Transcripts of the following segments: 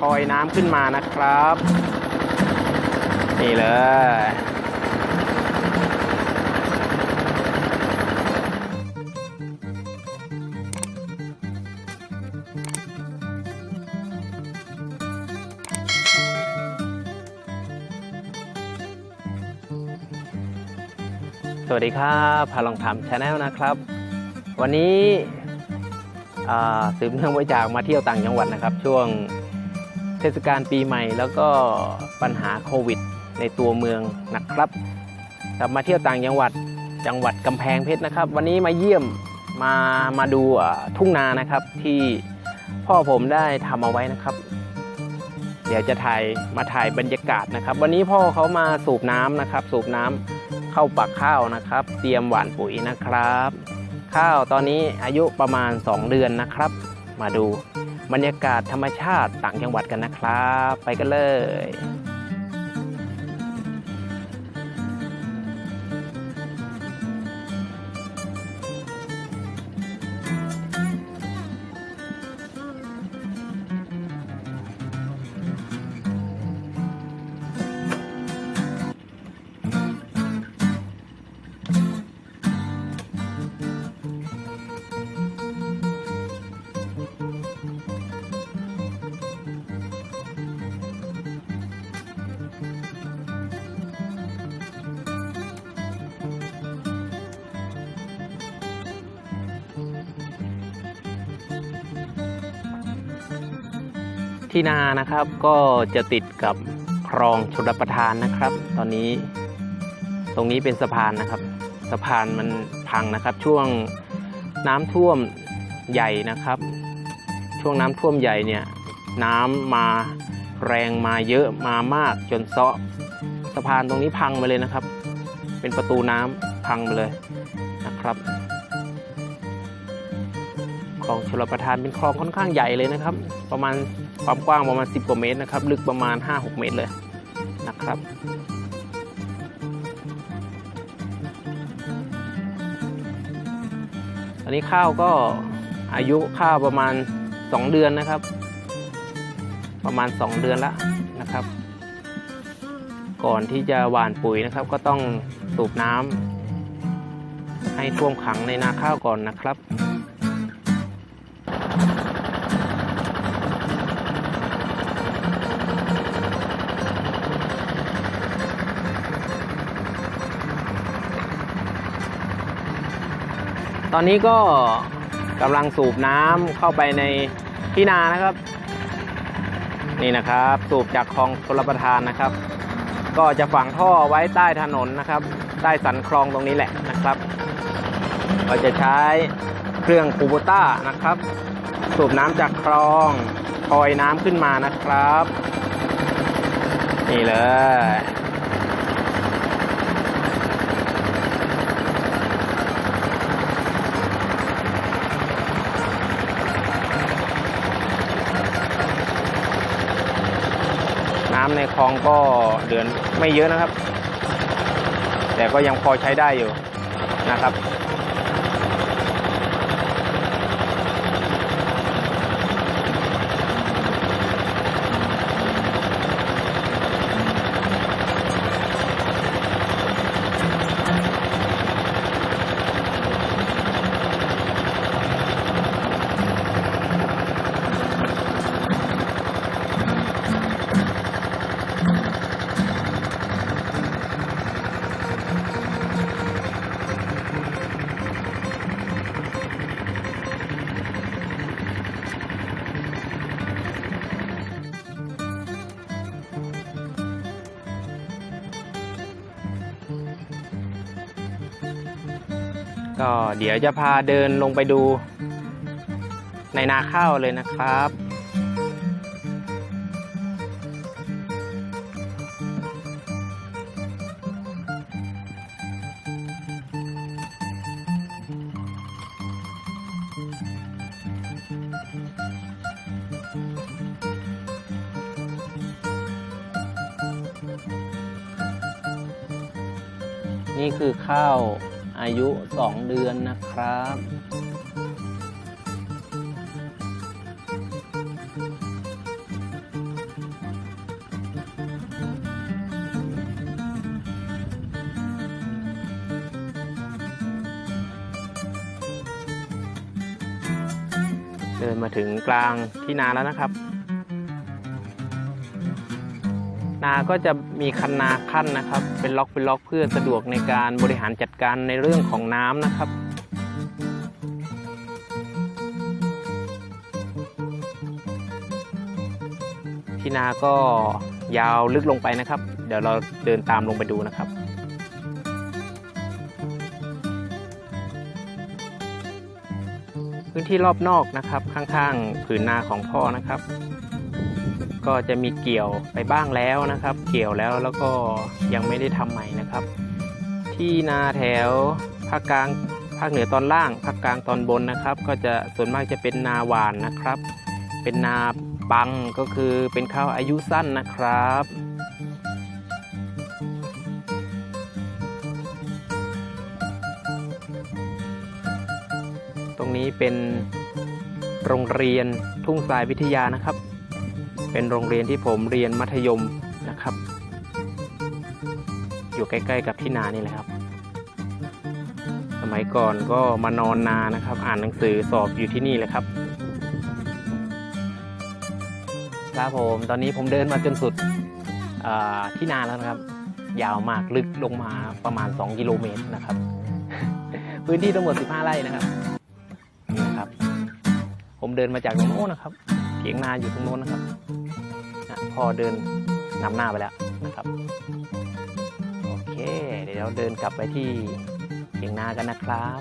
คอยน้ำขึ้นมานะครับ นี่เลยสวัสดีครับพาลองทำชาแนลนะครับ วันนี้อ่าสืบเนื่องมาจากมาเที่ยวต่างจังหวัดนะครับ ช่วง ทศกาลปีใหม่ แล้วก็ปัญหาโควิด ในตัวเมืองนะครับกลับมาเที่ยวต่างจังหวัดจังหวัดกำแพงเพชรนะครับ วันนี้มาเยี่ยมมามาดูทุ่งนานะครับที่พ่อผมได้ทำเอาไว้นะครับ เดี๋ยวจะถ่ายมาถ่ายบรรยากาศนะครับ วันนี้พ่อเขามาสูบน้ำนะครับ สูบน้ำเข้าปักข้าวนะครับ เตรียมหว่านปุ๋ยนะครับ ข้าวตอนนี้อายุประมาณ 2 เดือนนะครับ มาดู บรรยากาศธรรมชาติต่างจังหวัดกันนะครับ ไปกันเลย ที่นานะครับ ก็จะติดกับคลองชลประทานนะครับ ตอนนี้ตรงนี้เป็นสะพานนะครับ สะพานมันพังนะครับ ช่วงน้ำท่วมใหญ่นะครับ ช่วงน้ำท่วมใหญ่เนี่ยน้ำมาแรงมาเยอะมามากจนเซาะสะพานตรงนี้พังไปเลยนะครับ เป็นประตูน้ำพังไปเลยนะครับคลองชลประทานเป็นคลองค่อนข้างใหญ่เลยนะครับ ประมาณ ความกว้างประมาณ 10 กว่าเมตรนะครับ ลึกประมาณ 5-6 เมตรเลยนะครับตอนนี้ข้าวก็อายุข้าวประมาณ 2 เดือนนะครับ ประมาณ 2 เดือนละนะครับ ก่อนที่จะหว่านปุ๋ยนะครับ ก็ต้องสูบน้ำให้ท่วมขังในนาข้าวก่อนนะครับ อนนี้ก็กำลังสูบน้ำเข้าไปในที่นานะครับ นี่นะครับ สูบจากคลองชลประทานนะครับ ก็จะฝังท่อไว้ใต้ถนนนะครับ ใต้สันคลองตรงนี้แหละนะครับ ก็จะใช้เครื่องคูโบต้านะครับ สูบน้ำจากคลองคอยน้ำขึ้นมานะครับ นี่เลย คลองก็เดือนไม่เยอะนะครับ แต่ก็ยังพอใช้ได้อยู่นะครับ ก็เดี๋ยวจะพาเดินลงไปดูในนาข้าวเลยนะครับ นี่คือข้าว อายุ 2 เดือนนะครับ เดินมาถึงกลางที่นาแล้วนะครับ นาก็จะมีคันนาขั้นนะครับ เป็นล็อกเป็นล็อกเพื่อสะดวกในการบริหารจัดการในเรื่องของน้ำนะครับที่นาก็ยาวลึกลงไปนะครับ เดี๋ยวเราเดินตามลงไปดูนะครับพื้นที่รอบนอกนะครับ ข้างๆผืนนาของพ่อนะครับ ก็จะมีเกี่ยวไปบ้างแล้วนะครับ เกี่ยวแล้วแล้วก็ยังไม่ได้ทำใหม่นะครับ ที่นาแถวภาคกลางภาคเหนือตอนล่างภาคกลางตอนบนนะครับ ก็จะส่วนมากจะเป็นนาหวานนะครับ เป็นนาบังก็คือเป็นข้าวอายุสั้นนะครับตรงนี้เป็นโรงเรียนทุ่งทรายวิทยานะครับ เป็นโรงเรียนที่ผมเรียนมัธยมนะครับ อยู่ใกล้ๆกับที่นานี่แหละครับ สมัยก่อนก็มานอนนานะครับ อ่านหนังสือสอบอยู่ที่นี่เลยครับ ครับผมตอนนี้ผมเดินมาจนสุดที่นาแล้วนะครับ ยาวมากลึกลงมาประมาณ 2 กิโลเมตรนะครับ พื้นที่ทั้งหมด 15 ไร่นะครับนี่นะครับ ผมเดินมาจากตรงโน้นนะครับ ถียงนาอยู่ตรงโน้นนะครับนะพอเดินนำหน้าไปแล้วนะครับโอเค เดี๋ยวเราเดินกลับไปที่เถียงนากันนะครับ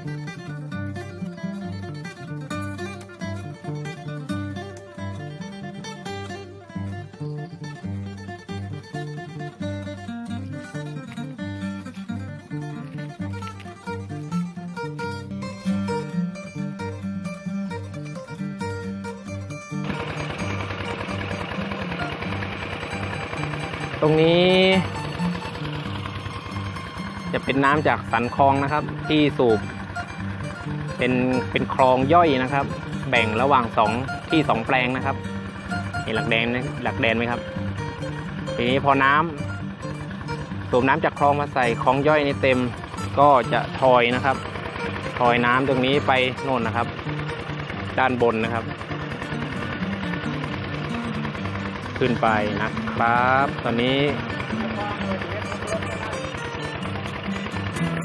รงนี้ จะเป็นน้ำจากสันคลองนะครับ ที่สูบ เป็นเป็นคลองย่อยนะครับ แบ่งระหว่างสองที่สองแปลงนะครับเห็นหลักแดนไหมหลักแดนไหมครับ ทีนี้พอน้ำสูบน้ำจากคลองมาใส่คลองย่อยนี่เต็มก็จะทอยนะครับทอยน้ำตรงนี้ไปโน่นนะครับ ด้านบนนะครับ ขึ้นไปนะครับ ตอนนี้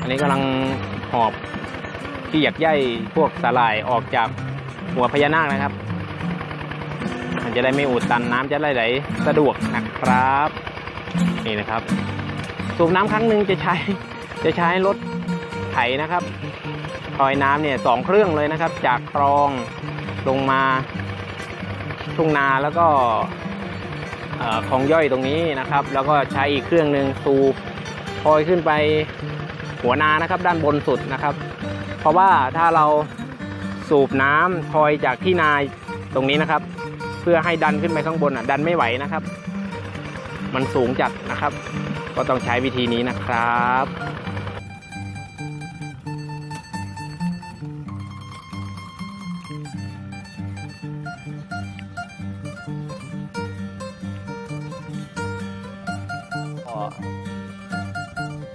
อันนี้กำลังหอบที่หยักใยพวกสาหร่ายออกจากหัวพญานาคนะครับ มันจะได้ไม่อุดตันน้ำจะได้ไหลสะดวกนะครับ นี่นะครับ สูบน้ำครั้งหนึ่งจะใช้ จะใช้รถไถนะครับทอยน้ำเนี่ยสองเครื่องเลยนะครับ จากคลองลงมาทุ่งนาแล้วก็ ของย่อยตรงนี้นะครับ แล้วก็ใช้อีกเครื่องหนึ่งสูบพอยขึ้นไปหัวนานะครับด้านบนสุดนะครับ เพราะว่าถ้าเราสูบน้ำทอยจากที่นาตรงนี้นะครับ เพื่อให้ดันขึ้นไปข้างบนอะดันไม่ไหวนะครับ มันสูงจัดนะครับ ก็ต้องใช้วิธีนี้นะครับ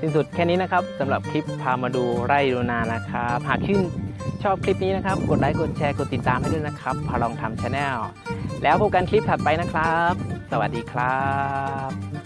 สิ้นสุดแค่นี้นะครับสำหรับคลิปพามาดูไร่ดูนานะครับ หากชื่นชอบคลิปนี้นะครับ กดไลค์กดแชร์กดติดตามให้ด้วยนะครับพาลองทำชาแนลแล้วพบกันคลิปถัดไปนะครับ สวัสดีครับ